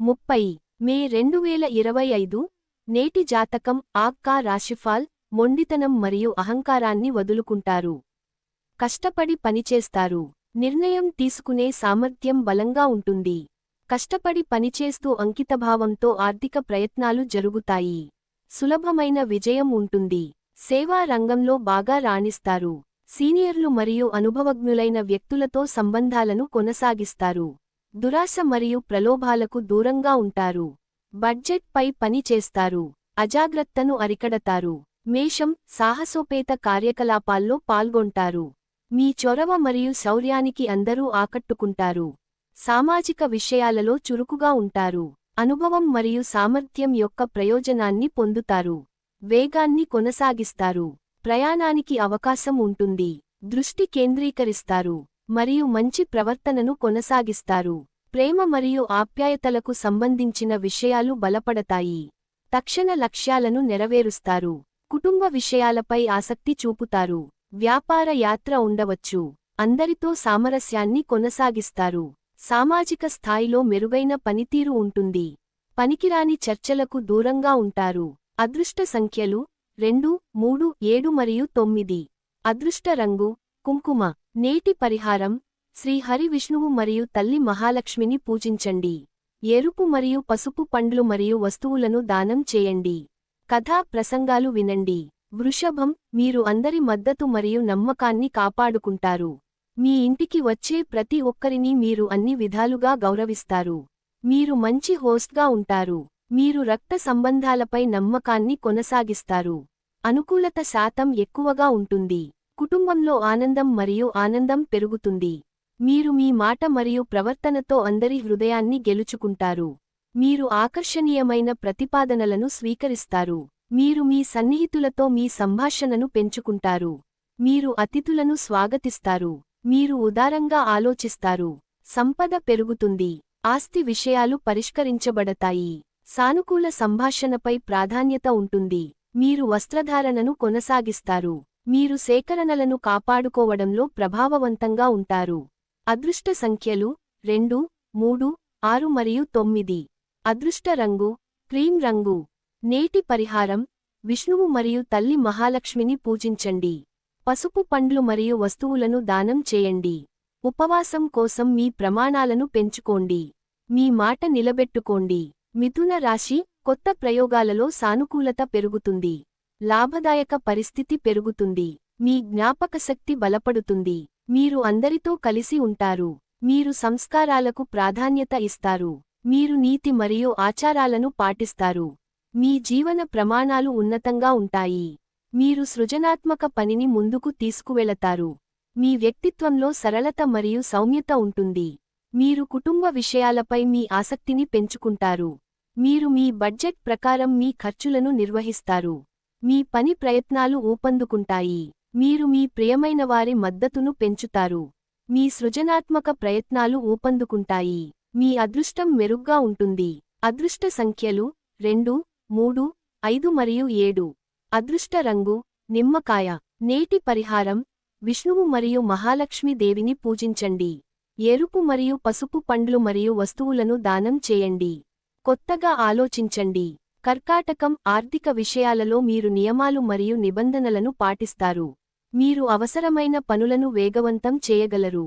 ముప్పై. మే రెండు వేల ఇరవై ఐదు నేటి జాతకం ఆక్కా రాశిఫాల్ మొండితనం మరియు అహంకారాన్ని వదులుకుంటారు. కష్టపడి పనిచేస్తారు. నిర్ణయం తీసుకునే సామర్థ్యం బలంగా ఉంటుంది. కష్టపడి పనిచేస్తూ అంకితభావంతో ఆర్థిక ప్రయత్నాలు జరుగుతాయి. సులభమైన విజయం ఉంటుంది. సేవా రంగంలో బాగా రాణిస్తారు. సీనియర్లు మరియు అనుభవజ్ఞులైన వ్యక్తులతో సంబంధాలను కొనసాగిస్తారు. దురాశ మరియు ప్రలోభాలకు దూరంగా ఉంటారు. బడ్జెట్పై పని చేస్తారు. అజాగ్రత్తను అరికడతారు. మేషం సాహసోపేత కార్యకలాపాల్లో పాల్గొంటారు. మీ చొరవ మరియు శౌర్యానికి అందరూ ఆకట్టుకుంటారు. సామాజిక విషయాలలో చురుకుగా ఉంటారు. అనుభవం మరియు సామర్థ్యం యొక్క ప్రయోజనాన్ని పొందుతారు. వేగాన్ని కొనసాగిస్తారు. ప్రయాణానికి అవకాశం ఉంటుంది. దృష్టి కేంద్రీకరిస్తారు. మరియు మంచి ప్రవర్తనను కొనసాగిస్తారు. ప్రేమ మరియు ఆప్యాయతలకు సంబంధించిన విషయాలు బలపడతాయి. తక్షణ లక్ష్యాలను నెరవేరుస్తారు. కుటుంబ విషయాలపై ఆసక్తి చూపుతారు. వ్యాపార యాత్ర ఉండవచ్చు. అందరితో సామరస్యాన్ని కొనసాగిస్తారు. సామాజిక స్థాయిలో మెరుగైన పనితీరు ఉంటుంది. పనికిరాని చర్చలకు దూరంగా ఉంటారు. అదృష్ట సంఖ్యలు రెండు మూడు ఏడు మరియు తొమ్మిది. అదృష్ట రంగు కుంకుమ. నేటి పరిహారం శ్రీ హరి విష్ణువు మరియు తల్లి మహాలక్ష్మిని పూజించండి. ఎరుపు మరియు పసుపు పండ్లు మరియు వస్తువులను దానం చేయండి. కథా ప్రసంగాలు వినండి. వృషభం మీరు అందరి మద్దతు మరియు నమ్మకాన్ని కాపాడుకుంటారు. మీ ఇంటికి వచ్చే ప్రతి ఒక్కరినీ మీరు అన్ని విధాలుగా గౌరవిస్తారు. మీరు మంచి హోస్ట్గా ఉంటారు. మీరు రక్త సంబంధాలపై నమ్మకాన్ని కొనసాగిస్తారు. అనుకూలత శాతం ఎక్కువగా ఉంటుంది. కుటుంబంలో ఆనందం మరియు ఆనందం పెరుగుతుంది. మీరు మీ మాట మరియు ప్రవర్తనతో అందరి హృదయాన్ని గెలుచుకుంటారు. మీరు ఆకర్షణీయమైన ప్రతిపాదనలను స్వీకరిస్తారు. మీరు మీ సన్నిహితులతో మీ సంభాషణను పెంచుకుంటారు. మీరు అతిథులను స్వాగతిస్తారు. మీరు ఉదారంగా ఆలోచిస్తారు. సంపద పెరుగుతుంది. ఆస్తి విషయాలు పరిష్కరించబడతాయి. సానుకూల సంభాషణపై ప్రాధాన్యత ఉంటుంది. మీరు వస్త్రధారణను కొనసాగిస్తారు. మీరు సేకరణలను కాపాడుకోవడంలో ప్రభావవంతంగా ఉంటారు. అదృష్ట సంఖ్యలు రెండు మూడు ఆరు మరియు తొమ్మిది. అదృష్ట రంగు క్రీం రంగు. నేటి పరిహారం విష్ణువు మరియు తల్లి మహాలక్ష్మిని పూజించండి. పసుపు పండ్లు మరియు వస్తువులను దానం చేయండి. ఉపవాసం కోసం మీ ప్రమాణాలను పెంచుకోండి. మీ మాట నిలబెట్టుకోండి. మిథున రాశి కొత్త ప్రయోగాలలో సానుకూలత పెరుగుతుంది. లాభదాయక పరిస్థితి పెరుగుతుంది. మీ జ్ఞాపకశక్తి బలపడుతుంది. మీరు అందరితో కలిసి ఉంటారు. మీరు సంస్కారాలకు ప్రాధాన్యత ఇస్తారు. మీరు నీతి మరియు ఆచారాలను పాటిస్తారు. మీ జీవన ప్రమాణాలు ఉన్నతంగా ఉంటాయి. మీరు సృజనాత్మక పనిని ముందుకు తీసుకువెళతారు. మీ వ్యక్తిత్వంలో సరళత మరియు సౌమ్యత ఉంటుంది. మీరు కుటుంబ విషయాలపై మీ ఆసక్తిని పెంచుకుంటారు. మీరు మీ బడ్జెట్ ప్రకారం మీ ఖర్చులను నిర్వహిస్తారు. మీ పని ప్రయత్నాలు ఊపందుకుంటాయి. మీరు మీ ప్రియమైన వారి మద్దతును పెంచుతారు. మీ సృజనాత్మక ప్రయత్నాలు ఊపందుకుంటాయి. మీ అదృష్టం మెరుగ్గా ఉంటుంది. అదృష్ట సంఖ్యలు రెండు మూడు ఐదు మరియు ఏడు. అదృష్ట రంగు నిమ్మకాయ. నేటి పరిహారం విష్ణువు మరియు మహాలక్ష్మి దేవిని పూజించండి. ఎరుపు మరియు పసుపు పండ్లు మరియు వస్తువులను దానం చేయండి. కొత్తగా ఆలోచించండి. కర్కాటకం ఆర్థిక విషయాలలో మీరు నియమాలు మరియు నిబంధనలను పాటిస్తారు. మీరు అవసరమైన పనులను వేగవంతం చేయగలరు.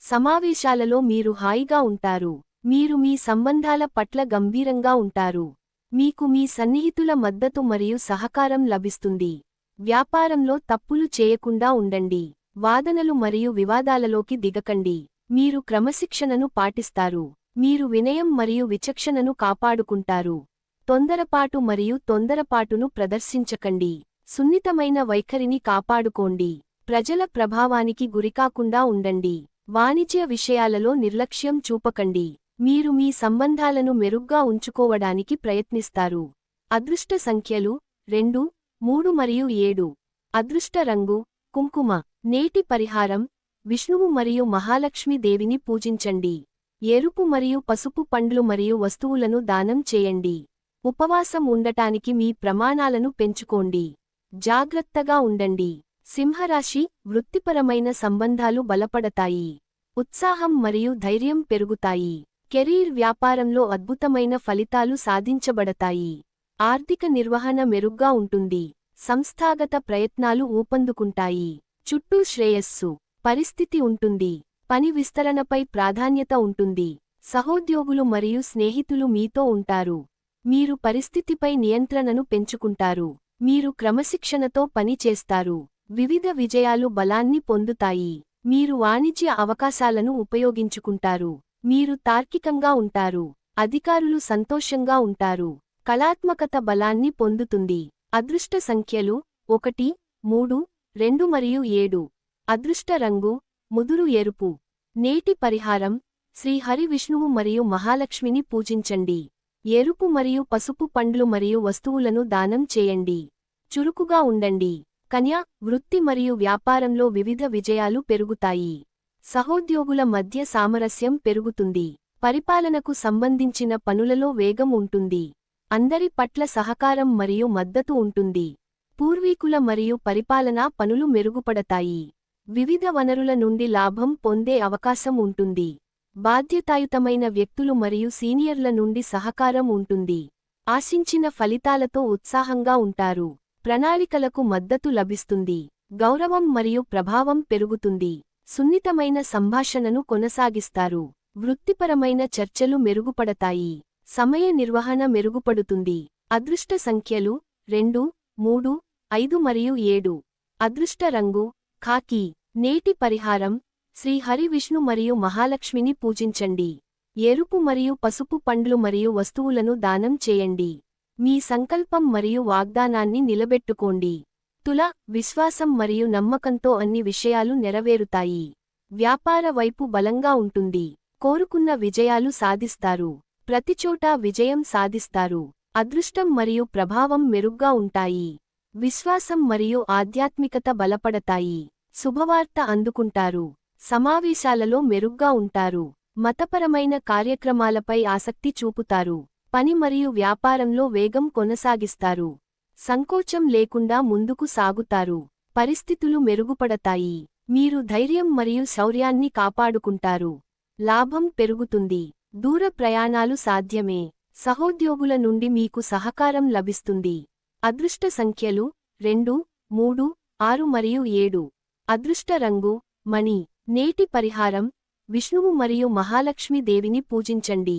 సమావేశాలలో మీరు హాయిగా ఉంటారు. మీరు మీ సంబంధాల పట్ల గంభీరంగా ఉంటారు. మీకు మీ సన్నిహితుల మద్దతు మరియు సహకారం లభిస్తుంది. వ్యాపారంలో తప్పులు చేయకుండా ఉండండి. వాదనలు మరియు వివాదాలలోకి దిగకండి. మీరు క్రమశిక్షణను పాటిస్తారు. మీరు వినయం మరియు విచక్షణను కాపాడుకుంటారు. తొందరపాటు మరియు తొందరపాటును ప్రదర్శించకండి. సున్నితమైన వైఖరిని కాపాడుకోండి. ప్రజల ప్రభావానికి గురికాకుండా ఉండండి. వాణిజ్య విషయాలలో నిర్లక్ష్యం చూపకండి. మీరు మీ సంబంధాలను మెరుగ్గా ఉంచుకోవడానికి ప్రయత్నిస్తారు. అదృష్ట సంఖ్యలు రెండు మూడు మరియు ఏడు. అదృష్ట రంగు కుంకుమ. నేటి పరిహారం విష్ణువు మరియు మహాలక్ష్మి దేవిని పూజించండి. ఎరుపు మరియు పసుపు పండ్లు మరియు వస్తువులను దానం చేయండి. ఉపవాసం ఉండటానికి మీ ప్రమాణాలను పెంచుకోండి. జాగ్రత్తగా ఉండండి. సింహరాశి వృత్తిపరమైన సంబంధాలు బలపడతాయి. ఉత్సాహం మరియు ధైర్యం పెరుగుతాయి. కెరీర్ వ్యాపారంలో అద్భుతమైన ఫలితాలు సాధించబడతాయి. ఆర్థిక నిర్వహణ మెరుగ్గా ఉంటుంది. సంస్థాగత ప్రయత్నాలు ఊపందుకుంటాయి. చుట్టూ శ్రేయస్సు పరిస్థితి ఉంటుంది. పని విస్తరణపై ప్రాధాన్యత ఉంటుంది. సహోద్యోగులు మరియు స్నేహితులు మీతో ఉంటారు. మీరు పరిస్థితిపై నియంత్రణను పెంచుకుంటారు. మీరు క్రమశిక్షణతో పని చేస్తారు. వివిధ విజయాలు బలాన్ని పొందుతాయి. మీరు వాణిజ్య అవకాశాలను ఉపయోగించుకుంటారు. మీరు తార్కికంగా ఉంటారు. అధికారులు సంతోషంగా ఉంటారు. కళాత్మకత బలాన్ని పొందుతుంది. అదృష్ట సంఖ్యలు ఒకటి మూడు రెండు మరియు ఏడు. అదృష్ట రంగు ముదురు ఎరుపు. నేటి పరిహారం శ్రీహరి విష్ణువు మరియు మహాలక్ష్మిని పూజించండి. ఎరుపు మరియు పసుపు పండ్లు మరియు వస్తువులను దానం చేయండి. చురుకుగా ఉండండి. కన్య వృత్తి మరియు వ్యాపారంలో వివిధ విజయాలు పెరుగుతాయి. సహోద్యోగుల మధ్య సామరస్యం పెరుగుతుంది. పరిపాలనకు సంబంధించిన పనులలో వేగం ఉంటుంది. అందరి పట్ల సహకారం మరియు మద్దతు ఉంటుంది. పూర్వీకుల మరియు పరిపాలనా పనులు మెరుగుపడతాయి. వివిధ వనరుల నుండి లాభం పొందే అవకాశం ఉంటుంది. బాధ్యతాయుతమైన వ్యక్తులు మరియు సీనియర్ల నుండి సహకారం ఉంటుంది. ఆశించిన ఫలితాలతో ఉత్సాహంగా ఉంటారు. ప్రణాళికలకు మద్దతు లభిస్తుంది. గౌరవం మరియు ప్రభావం పెరుగుతుంది. సున్నితమైన సంభాషణను కొనసాగిస్తారు. వృత్తిపరమైన చర్చలు మెరుగుపడతాయి. సమయ నిర్వహణ మెరుగుపడుతుంది. అదృష్ట సంఖ్యలు రెండు మూడు ఐదు మరియు ఏడు. అదృష్ట రంగు ఖాకీ నేటి పరిహారం శ్రీ హరి విష్ణు మరియు మహాలక్ష్మిని పూజించండి. ఎరుపు మరియు పసుపు పండ్లు మరియు వస్తువులను దానం చేయండి. మీ సంకల్పం మరియు వాగ్దానాన్ని నిలబెట్టుకోండి. తుల విశ్వాసం మరియు నమ్మకంతో అన్ని విషయాలు నెరవేరుతాయి. వ్యాపార వైపు బలంగా ఉంటుంది. కోరుకున్న విజయాలు సాధిస్తారు. ప్రతిచోటా విజయం సాధిస్తారు. అదృష్టం మరియు ప్రభావం మెరుగ్గా ఉంటాయి. విశ్వాసం మరియు ఆధ్యాత్మికత బలపడతాయి. శుభవార్త అందుకుంటారు. సమావేశాలలో మెరుగ్గా ఉంటారు. మతపరమైన కార్యక్రమాలపై ఆసక్తి చూపుతారు. పని మరియు వ్యాపారంలో వేగం కొనసాగిస్తారు. సంకోచం లేకుండా ముందుకు సాగుతారు. పరిస్థితులు మెరుగుపడతాయి. మీరు ధైర్యం మరియు శౌర్యాన్ని కాపాడుకుంటారు. లాభం పెరుగుతుంది. దూర ప్రయాణాలు సాధ్యమే. సహోద్యోగుల నుండి మీకు సహకారం లభిస్తుంది. అదృష్ట సంఖ్యలు రెండు మూడు ఆరు మరియు ఏడు. అదృష్ట రంగు మణి. నేటి పరిహారం విష్ణువు మరియు మహాలక్ష్మి దేవిని పూజించండి.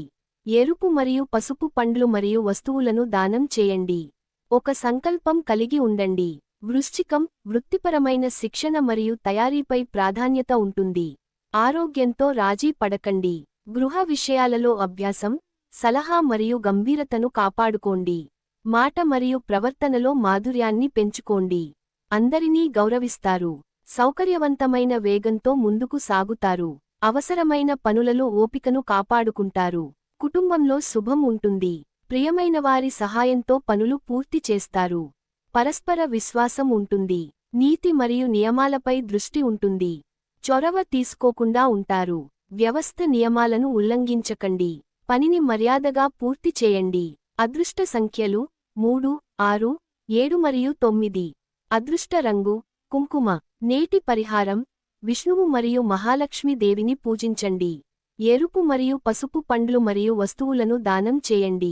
ఎరుపు మరియు పసుపు పండ్లు మరియు వస్తువులను దానం చేయండి. ఒక సంకల్పం కలిగి ఉండండి. వృశ్చికం వృత్తిపరమైన శిక్షణ మరియు తయారీపై ప్రాధాన్యత ఉంటుంది. ఆరోగ్యంతో రాజీ పడకండి. గృహ విషయాలలో అభ్యాసం సలహా మరియు గంభీరతను కాపాడుకోండి. మాట మరియు ప్రవర్తనలో మాధుర్యాన్ని పెంచుకోండి. అందరినీ గౌరవిస్తారు. సౌకర్యవంతమైన వేగంతో ముందుకు సాగుతారు. అవసరమైన పనులలో ఓపికను కాపాడుకుంటారు. కుటుంబంలో శుభం ఉంటుంది. ప్రియమైనవారి సహాయంతో పనులు పూర్తి చేస్తారు. పరస్పర విశ్వాసం ఉంటుంది. నీతి మరియు నియమాలపై దృష్టి ఉంటుంది. చొరవ తీసుకోకుండా ఉంటారు. వ్యవస్థ నియమాలను ఉల్లంఘించకండి. పనిని మర్యాదగా పూర్తి చేయండి. అదృష్ట సంఖ్యలు మూడు ఆరు ఏడు మరియు తొమ్మిది. అదృష్ట రంగు కుంకుమ నేటి పరిహారం విష్ణువు మరియు మహాలక్ష్మి దేవిని పూజించండి. ఎరుపు మరియు పసుపు పండ్లు మరియు వస్తువులను దానం చేయండి.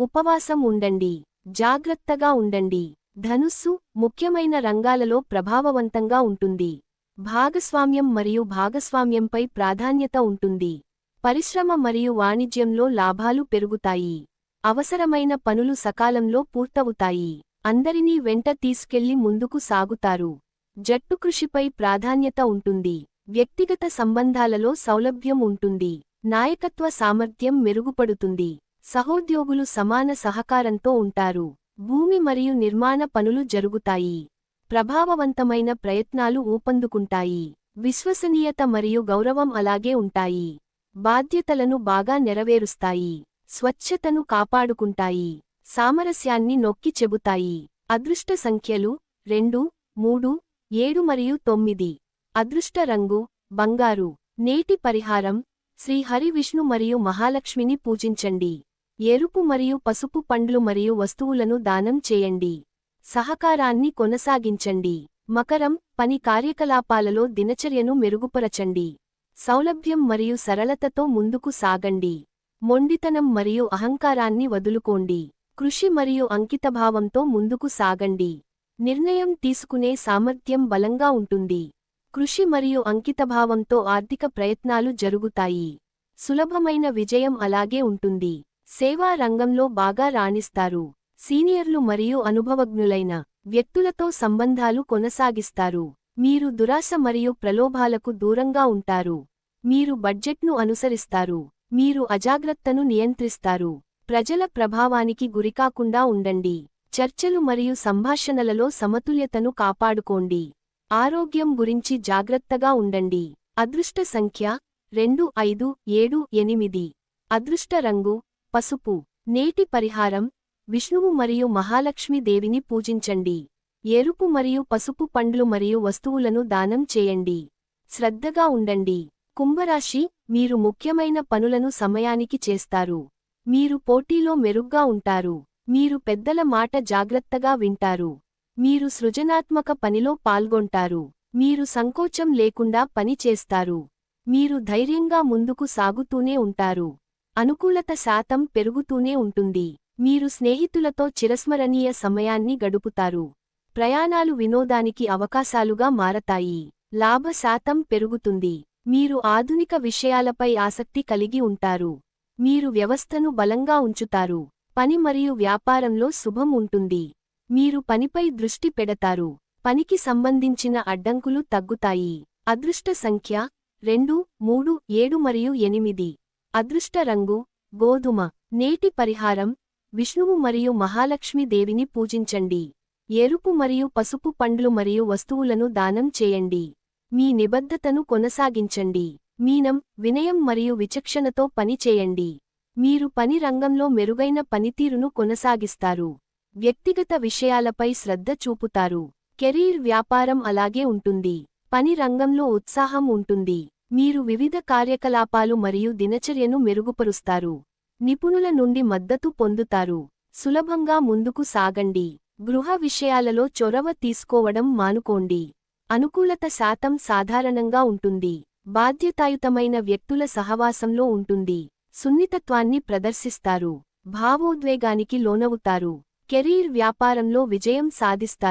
ఉపవాసం ఉండండి. జాగ్రత్తగా ఉండండి. ధనుస్సు ముఖ్యమైన రంగాలలో ప్రభావవంతంగా ఉంటుంది. భాగస్వామ్యం మరియు భాగస్వామ్యంపై ప్రాధాన్యత ఉంటుంది. పరిశ్రమ మరియు వాణిజ్యంలో లాభాలు పెరుగుతాయి. అవసరమైన పనులు సకాలంలో పూర్తవుతాయి. అందరినీ వెంట తీసుకెళ్ళి ముందుకు సాగుతారు. జట్టు కృషిపై ప్రాధాన్యత ఉంటుంది. వ్యక్తిగత సంబంధాలలో సౌలభ్యం ఉంటుంది. నాయకత్వ సామర్థ్యం మెరుగుపడుతుంది. సహోద్యోగులు సమాన సహకారంతో ఉంటారు. భూమి మరియు నిర్మాణ పనులు జరుగుతాయి. ప్రభావవంతమైన ప్రయత్నాలు ఊపందుకుంటాయి. విశ్వసనీయత మరియు గౌరవం అలాగే ఉంటాయి. బాధ్యతలను బాగా నెరవేరుస్తాయి. స్వచ్ఛతను కాపాడుకుంటాయి. సామరస్యాన్ని నొక్కి చెబుతాయి. అదృష్ట సంఖ్యలు రెండు మూడు ఏడు మరియు తొమ్మిది. అదృష్ట రంగు బంగారు. నేటి పరిహారం శ్రీ హరి విష్ణు మరియు మహాలక్ష్మిని పూజించండి. ఎరుపు మరియు పసుపు పండ్లు మరియు వస్తువులను దానం చేయండి. సహకారాన్ని కొనసాగించండి. మకరం పని కార్యకలాపాలలో దినచర్యను మెరుగుపరచండి. సౌలభ్యం మరియు సరళతతో ముందుకు సాగండి. మొండితనం మరియు అహంకారాన్ని వదులుకోండి. కృషి మరియు అంకితభావంతో ముందుకు సాగండి. నిర్ణయం తీసుకునే సామర్థ్యం బలంగా ఉంటుంది. కృషి మరియు అంకితభావంతో ఆర్థిక ప్రయత్నాలు జరుగుతాయి. సులభమైన విజయం అలాగే ఉంటుంది. సేవా రంగంలో బాగా రాణిస్తారు. సీనియర్లు మరియు అనుభవజ్ఞులైన వ్యక్తులతో సంబంధాలు కొనసాగిస్తారు. మీరు దురాశ మరియు ప్రలోభాలకు దూరంగా ఉంటారు. మీరు బడ్జెట్ను అనుసరిస్తారు. మీరు అజాగ్రత్తను నియంత్రిస్తారు. ప్రజల ప్రభావానికి గురికాకుండా ఉండండి. చర్చలు మరియు సంభాషణలలో సమతుల్యతను కాపాడుకోండి. ఆరోగ్యం గురించి జాగ్రత్తగా ఉండండి. అదృష్ట సంఖ్య రెండు ఐదు ఏడు ఎనిమిది. అదృష్ట రంగు పసుపు. నేటి పరిహారం విష్ణువు మరియు మహాలక్ష్మి దేవిని పూజించండి. ఎరుపు మరియు పసుపు పండ్లు మరియు వస్తువులను దానం చేయండి. శ్రద్ధగా ఉండండి. కుంభరాశి మీరు ముఖ్యమైన పనులను సమయానికి చేస్తారు. మీరు పోటీలో మెరుగ్గా ఉంటారు. మీరు పెద్దల మాట జాగ్రత్తగా వింటారు. మీరు సృజనాత్మక పనిలో పాల్గొంటారు. మీరు సంకోచం లేకుండా పని చేస్తారు. మీరు ధైర్యంగా ముందుకు సాగుతూనే ఉంటారు. అనుకూలత శాతం పెరుగుతూనే ఉంటుంది. మీరు స్నేహితులతో చిరస్మరణీయ సమయాన్ని గడుపుతారు. ప్రయాణాలు వినోదానికి అవకాశాలుగా మారతాయి. లాభ శాతం పెరుగుతుంది. మీరు ఆధునిక విషయాలపై ఆసక్తి కలిగి ఉంటారు. మీరు వ్యవస్థను బలంగా ఉంచుతారు. పని మరియు వ్యాపారంలో శుభం ఉంటుంది. మీరు పనిపై దృష్టి పెడతారు. పనికి సంబంధించిన అడ్డంకులు తగ్గుతాయి. అదృష్ట సంఖ్య రెండు మూడు ఏడు మరియు ఎనిమిది. అదృష్ట రంగు గోధుమ. నేటి పరిహారం విష్ణువు మరియు మహాలక్ష్మీదేవిని పూజించండి. ఎరుపు మరియు పసుపు పండ్లు మరియు వస్తువులను దానం చేయండి. మీ నిబద్ధతను కొనసాగించండి. మీనం వినయం మరియు విచక్షణతో పని చేయండి. మీరు పని రంగంలో మెరుగైన పనితీరును కొనసాగిస్తారు. వ్యక్తిగత విషయాలపై శ్రద్ధ చూపుతారు. కెరీర్ వ్యాపారం అలాగే ఉంటుంది. పని రంగంలో ఉత్సాహం ఉంటుంది. మీరు వివిధ కార్యకలాపాలు మరియు దినచర్యను మెరుగుపరుస్తారు. నిపుణుల నుండి మద్దతు పొందుతారు. సులభంగా ముందుకు సాగండి. గృహ విషయాలలో చొరవ తీసుకోవడం మానుకోండి. అనుకూలత శాతం సాధారణంగా ఉంటుంది. బాధ్యతాయుతమైన వ్యక్తుల సహవాసంలో ఉంటుంది. సున్నితత్వాన్ని ప్రదర్శిస్తారు. భావోద్వేగానికి లోనవుతారు. కెరీర్ వ్యాపారంలో విజయం సాధిస్తారు.